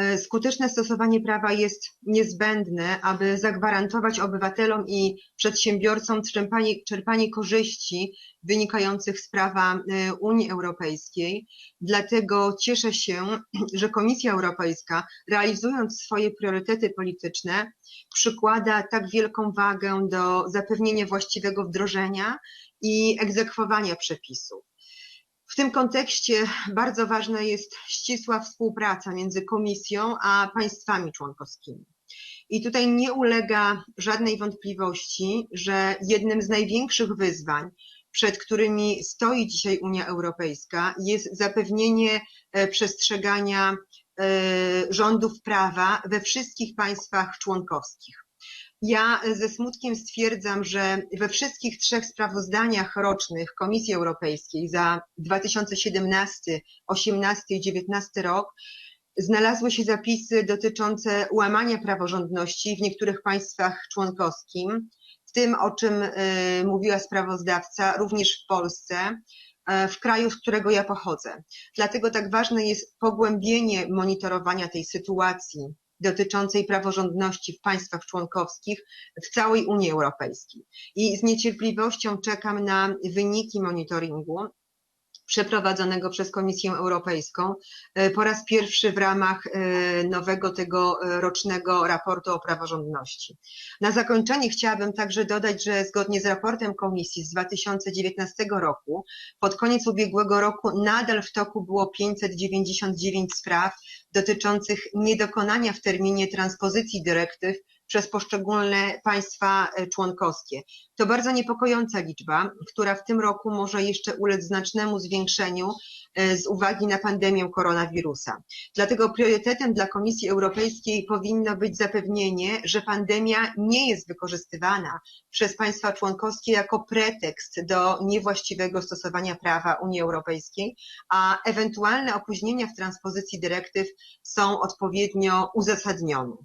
E, Skuteczne stosowanie prawa jest niezbędne, aby zagwarantować obywatelom i przedsiębiorcom czerpanie, czerpanie korzyści wynikających z prawa e, Unii Europejskiej. Dlatego cieszę się, że Komisja Europejska, realizując swoje priorytety polityczne, przykłada tak wielką wagę do zapewnienia właściwego wdrożenia i egzekwowania przepisów. W tym kontekście bardzo ważna jest ścisła współpraca między Komisją a państwami członkowskimi. I tutaj nie ulega żadnej wątpliwości, że jednym z największych wyzwań, przed którymi stoi dzisiaj Unia Europejska, jest zapewnienie e, przestrzegania e, rządów prawa we wszystkich państwach członkowskich. Ja ze smutkiem stwierdzam, że we wszystkich trzech sprawozdaniach rocznych Komisji Europejskiej za 2017, 2018 i 2019 rok znalazły się zapisy dotyczące łamania praworządności w niektórych państwach członkowskich, w tym o czym y, mówiła sprawozdawca, również w Polsce, y, w kraju, z którego ja pochodzę. Dlatego tak ważne jest pogłębienie monitorowania tej sytuacji dotyczącej praworządności w państwach członkowskich w całej Unii Europejskiej. I z niecierpliwością czekam na wyniki monitoringu przeprowadzonego przez Komisję Europejską e, po raz pierwszy w ramach e, nowego tego e, rocznego raportu o praworządności. Na zakończenie chciałabym także dodać, że zgodnie z raportem Komisji z 2019 roku, pod koniec ubiegłego roku nadal w toku było 599 spraw dotyczących niedokonania w terminie transpozycji dyrektyw przez poszczególne państwa członkowskie. To bardzo niepokojąca liczba, która w tym roku może jeszcze ulec znacznemu zwiększeniu z uwagi na pandemię koronawirusa. Dlatego priorytetem dla Komisji Europejskiej powinno być zapewnienie, że pandemia nie jest wykorzystywana przez państwa członkowskie jako pretekst do niewłaściwego stosowania prawa Unii Europejskiej, a ewentualne opóźnienia w transpozycji dyrektyw są odpowiednio uzasadnione.